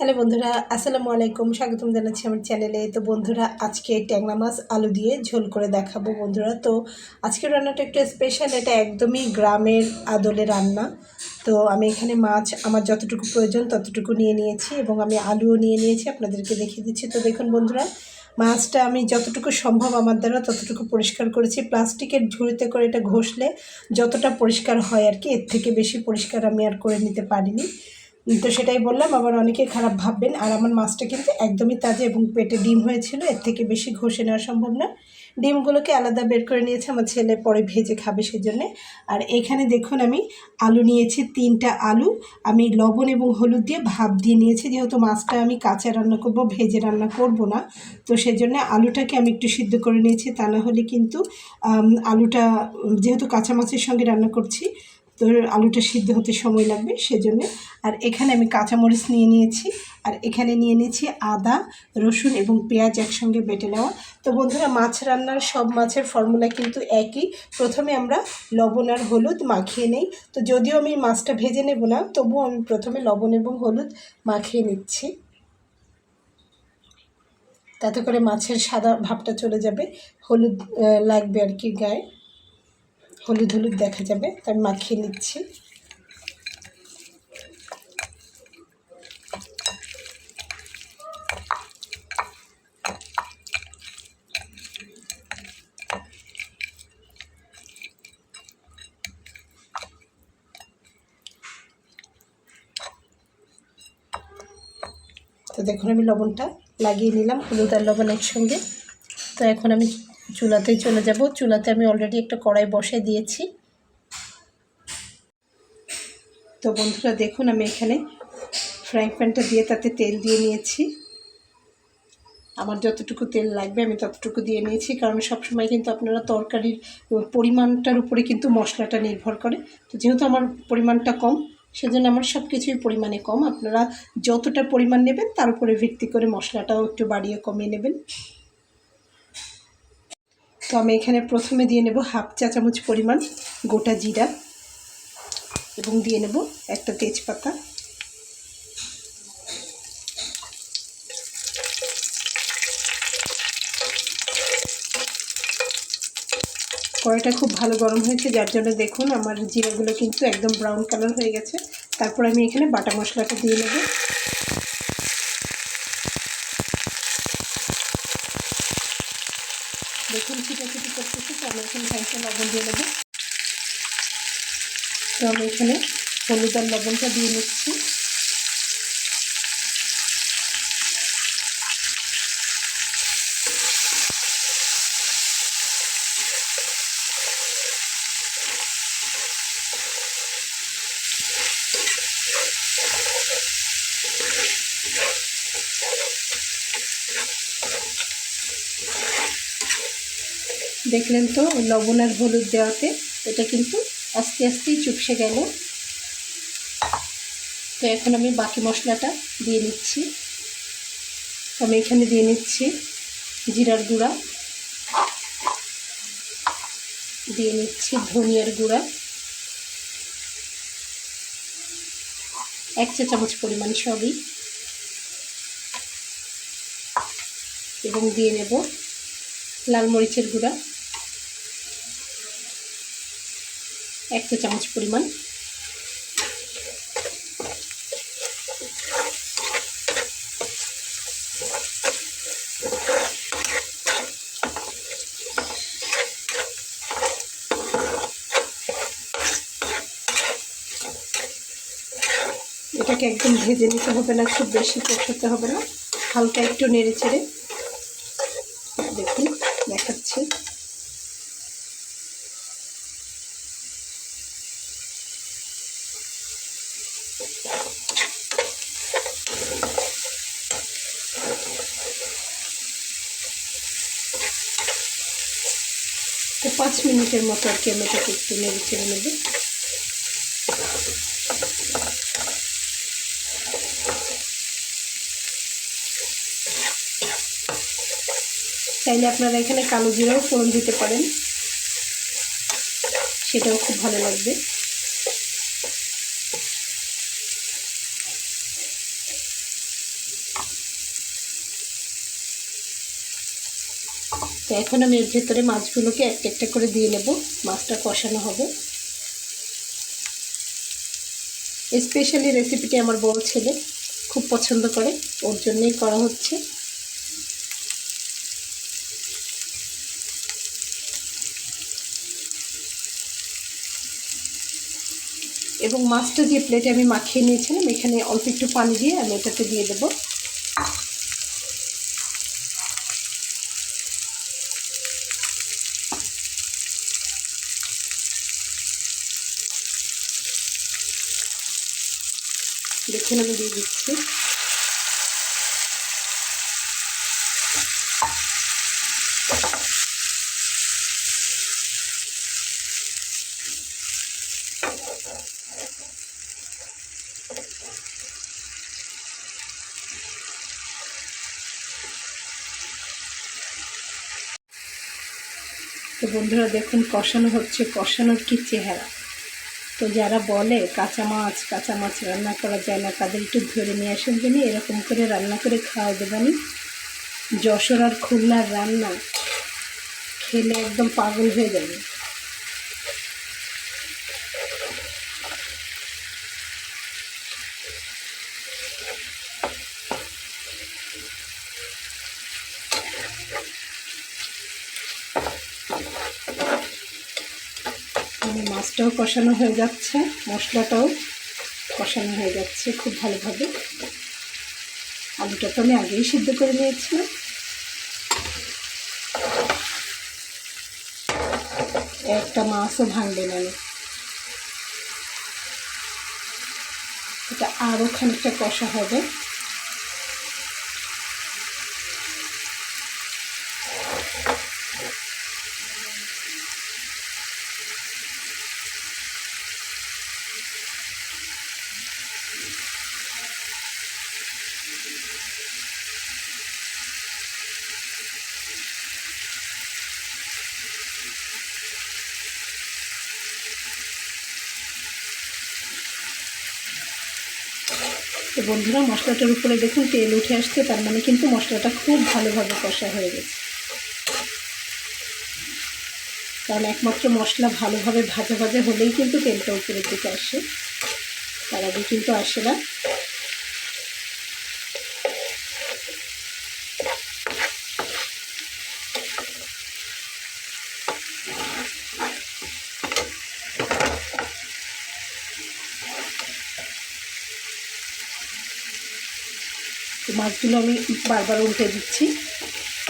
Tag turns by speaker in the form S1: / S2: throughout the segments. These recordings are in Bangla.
S1: হ্যালো বন্ধুরা, আসসালামু আলাইকুম। স্বাগতম জানাচ্ছি আমার চ্যানেলে। তো বন্ধুরা, আজকে ট্যাংরা মাছ আলু দিয়ে ঝোল করে দেখাবো বন্ধুরা। তো আজকের রান্নাটা একটু স্পেশাল এটা একদমই গ্রামের আদলে রান্না। তো আমি এখানে মাছ আমার যতটুকু প্রয়োজন ততটুকু নিয়ে নিয়েছি এবং আমি আলুও নিয়ে নিয়েছি, আপনাদেরকে দেখিয়ে দিচ্ছি। তো দেখুন বন্ধুরা, মাছটা আমি যতটুকু সম্ভব আমার দ্বারা ততটুকু পরিষ্কার করেছি। প্লাস্টিকের ঝুড়িতে করে এটা ঘষলে যতটা পরিষ্কার হয় আর কি, এর থেকে বেশি পরিষ্কার আমি আর করে নিতে পারিনি। তো সেটাই বললাম, আবার অনেকে খারাপ ভাববেন, আর আমার মাছটা কিন্তু একদমই তাজা এবং পেটে ডিম হয়েছিল, এর থেকে বেশি ঘষে নেওয়া সম্ভব না। ডিমগুলোকে আলাদা বের করে নিয়েছে, আমার ছেলে পরে ভেজে খাবে সেজন্যে। আর এখানে দেখুন আমি আলু নিয়েছি, তিনটা আলু। আমি লবণ এবং হলুদ দিয়ে ভাপ দিয়ে নিয়েছি, যেহেতু মাছটা আমি কাঁচা রান্না করব, ভেজে রান্না করব না। তো সেজন্য আলুটাকে আমি একটু সিদ্ধ করে নিয়েছি, তা না হলে কিন্তু আলুটা, যেহেতু কাঁচা মাছের সঙ্গে রান্না করছি তো আলুটা সিদ্ধ হতে সময় লাগবে, সেজন্য। আর এখানে আমি কাঁচামরিচ নিয়ে নিয়েছি, আর এখানে নিয়ে নিয়েছি আদা, রসুন এবং পেঁয়াজ একসঙ্গে বেটে নেওয়া। তো বন্ধুরা, মাছ রান্নার সব মাছের ফর্মুলা কিন্তু একই। প্রথমে আমরা লবণ আর হলুদ মাখিয়ে নেই। তো যদিও আমি মাছটা ভেজে নেব না তবুও আমি প্রথমে লবণ এবং হলুদ মাখিয়ে নিচ্ছি। তাতে করে মাছের সাদা ভাবটা চলে যাবে। হলুদ লাগবে আর কি গায়ে। হলুদ হলুদ দেখা যাবে তাই মাখিয়ে নিচ্ছি। তো দেখুন আমি লবণটা লাগিয়ে নিলাম, হলুদ আর লবণ একসঙ্গে। তো এখন আমি চুলাতেই চলে যাব। চুলাতে আমি অলরেডি একটা কড়াই বসে দিয়েছি। তো বন্ধুরা, দেখুন আমি এখানে ফ্রাই প্যানটা দিয়ে তাতে তেল দিয়ে নিয়েছি। আমার যতটুকু তেল লাগবে আমি ততটুকু দিয়ে নিয়েছি, কারণ সবসময় কিন্তু আপনারা তরকারির পরিমাণটার উপরে কিন্তু মশলাটা নির্ভর করে। তো যেহেতু আমার পরিমাণটা কম, সেজন্য আমার সব কিছুই পরিমাণে কম। আপনারা যতটা পরিমাণ নেবেন, তার উপরে ভিত্তি করে মশলাটাও একটু বাড়িয়ে কমিয়ে নেবেন। তো আমি এখানে প্রথমে দিয়ে নেব হাফ চা চামচ পরিমাণ গোটা জিরা এবং দিয়ে নেব একটা তেজপাতা। কড়াইটা খুব ভালো গরম হয়েছে, যার জন্য দেখুন আমার জিরাগুলো কিন্তু একদম ব্রাউন কালার হয়ে গেছে। তারপর আমি এখানে বাটা মশলাটা দিয়ে নেব দেখুন ছিটা ছিটি করতেছি তো খাইতে লবণ দিয়ে নেব। তো আমি এখানে হলুদ আর লবণটা দিয়ে নিচ্ছি। দেখলেন তো, লবণ আর হলুদ দেওয়াতে এটা কিন্তু আস্তে আস্তেই চুপসে গেল। তো এখন আমি বাকি মশলাটা দিয়ে নিচ্ছি। আমি এখানে দিয়ে নিচ্ছি জিরার গুঁড়া। দিয়ে নিচ্ছি ধনিয়ার গুঁড়া। এক চা চামচ পরিমাণ সবই। এবং দিয়ে নেব লাল মরিচের গুঁড়া। এক চা চামচ পরিমাণ। এটাকে একদম ভেজে নিতে হবে না, খুব বেশি কষাতে হবে না, হালকা একটু নেড়ে চেড়ে দেখুন দেখাচ্ছি তো পাঁচ মিনিটের মতো আর কি আমি এটাকে একটু নেড়ে চেড়ে নেব। চাইলে আপনারা এখানে কালো জিরাও ফোড়ন দিতে পারেন। সেটাও খুব ভালো লাগবে। তো এখন আমি এর ভেতরে মাছগুলোকে একটা একটা করে দিয়ে নেব। মাছটা কষানো হবে। স্পেশালি রেসিপিটি আমার বড় ছেলে খুব পছন্দ করে, ওর জন্যই করা হচ্ছে। এবং মাছটা যে প্লেটে আমি মাখিয়ে নিয়েছিলাম, এখানে অল্প একটু পানি দিয়ে আমি এটাতে দিয়ে দেবো। দেখুন আমি দিয়ে দিচ্ছি। তো বন্ধুরা দেখুন কষানো হচ্ছে। কষানোর কি চেহারা? তো যারা বলে কাঁচা মাছ কাঁচা মাছ রান্না করা যায় না, তাদের একটু ধরে নিয়ে আসেন যিনি এরকম করে রান্না করে খাওয়া দেবেনি যশোর আর খুলনার রান্না খেলে একদম পাগল হয়ে যাবে। মাছটাও কষানো হয়ে যাচ্ছে, মশলাটাও কষানো হয়ে যাচ্ছে খুব ভালোভাবে। আলুটা তো আমি আগেই সিদ্ধ করে নিয়েছিলাম। একটা মাছও ভাঙবে না। এটা আরও খানিকটা কষা হবে। তো বন্ধুরা, মশলাটার উপরে দেখুন, তেল উঠে আসছে, তার মানে কিন্তু মশলাটা খুব ভালোভাবে কষা হয়ে গেছে। কারণ একমাত্র মশলা ভালোভাবে ভাজা ভাজা হলেই কিন্তু তেলটা উপরের দিকে আসে। তার আগে কিন্তু আসে না। তো মাছগুলো আমি বারবার উল্টে দিচ্ছি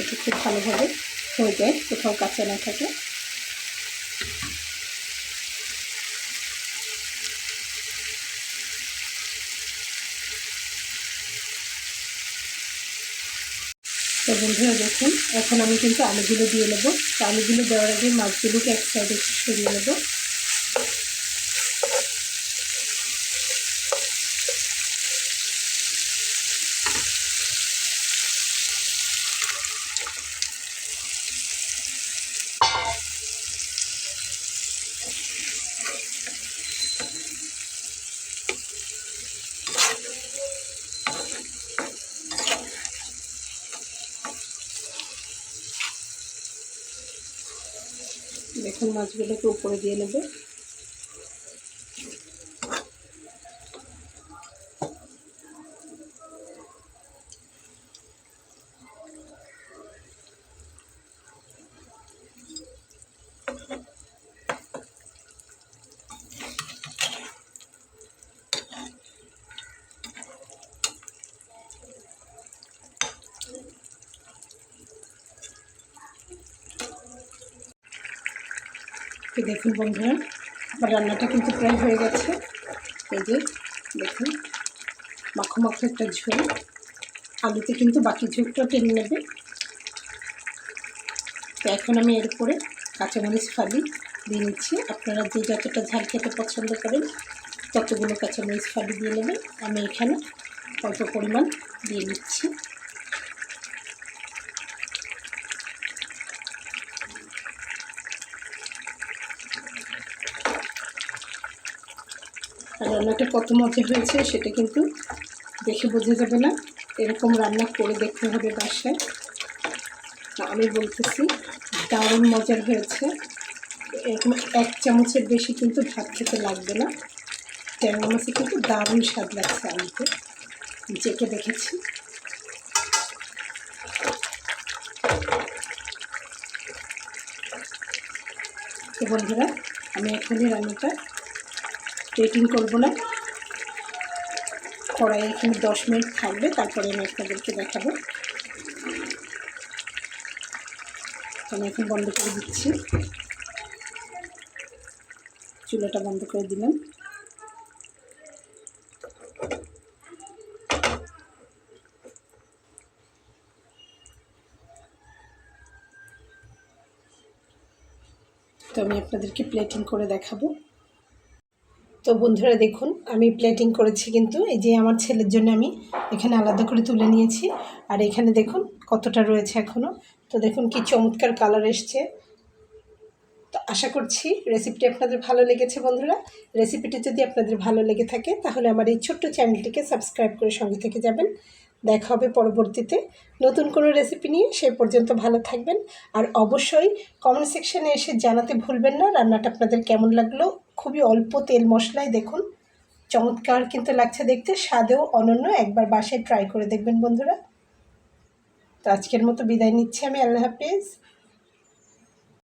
S1: এটা খুব ভালোভাবে হয়ে যায়, কোথাও কাঁচা না থাকে। তো বন্ধুরা দেখুন, এখন আমি কিন্তু আলুগুলো দিয়ে নেব। তো আলুগুলো দেওয়ার আগে মাছগুলোকে এক সাইডে সরিয়ে নেব। দেখুন মাছগুলোকে উপরে দিয়ে নেবে। দেখুন বন্ধুরা, আমার রান্নাটা কিন্তু প্রায় হয়ে গেছে। এই যে দেখুন মাখো মাখো একটা ঝোল। আলুতে কিন্তু বাকি ঝোলটা টেনে নেবে। তো এখন আমি এর উপরে কাঁচামরিচ ফালি দিয়ে নিচ্ছি। আপনারা যে যতটা ঝাল খেতে পছন্দ করেন, ততগুলো কাঁচামরিচ ফালি দিয়ে নেবেন। আমি এখানে অল্প পরিমাণ দিয়ে নিচ্ছি। রান্নাটা কত মজা হয়েছে সেটা কিন্তু দেখে বোঝা যাবে না। এরকম রান্না করে দেখতে হবে বাসায়। আমি বলতেছি, দারুণ মজার হয়েছে। এরকম এক চামচের বেশি কিন্তু ভাত খেতে লাগবে না। ট্যাংরা মাছে কিন্তু দারুণ স্বাদ লাগছে আলুতে চেকে দেখেছি। বন্ধুরা, আমি এখনই রান্নাটা প্লেটিং করব না। কড়াই এখানে দশ মিনিট থাকবে, তারপরে আমি আপনাদেরকে দেখাবো। আমি এখন বন্ধ করে দিচ্ছি। চুলাটা বন্ধ করে দিলাম। তো আমি আপনাদেরকে প্লেটিং করে দেখাবো। তো বন্ধুরা দেখুন, আমি প্লেটিং করেছি কিন্তু এই যে আমার ছেলের জন্য আমি এখানে আলাদা করে তুলে নিয়েছি। আর এখানে দেখুন কতটা রয়েছে এখনও তো দেখুন কি চমৎকার কালার এসছে। তো আশা করছি রেসিপিটি আপনাদের ভালো লেগেছে বন্ধুরা। রেসিপিটি যদি আপনাদের ভালো লেগে থাকে, তাহলে আমার এই ছোট্ট চ্যানেলটিকে সাবস্ক্রাইব করে সঙ্গে থেকে যাবেন। দেখা হবে পরবর্তীতে। নতুন কোনো রেসিপি নিয়ে সে পর্যন্ত ভালো থাকবেন। আর অবশ্যই কমেন্ট সেকশানে এসে জানাতে ভুলবেন না। রান্নাটা আপনাদের কেমন লাগল? খুবই অল্প তেল মশলায় দেখুন। চমৎকার কিন্তু লাগছে দেখতে। স্বাদেও অনন্য। একবার বাসায় ট্রাই করে দেখবেন বন্ধুরা। তো আজকের মতো বিদায় নিচ্ছি আমি। আল্লাহ হাফিজ।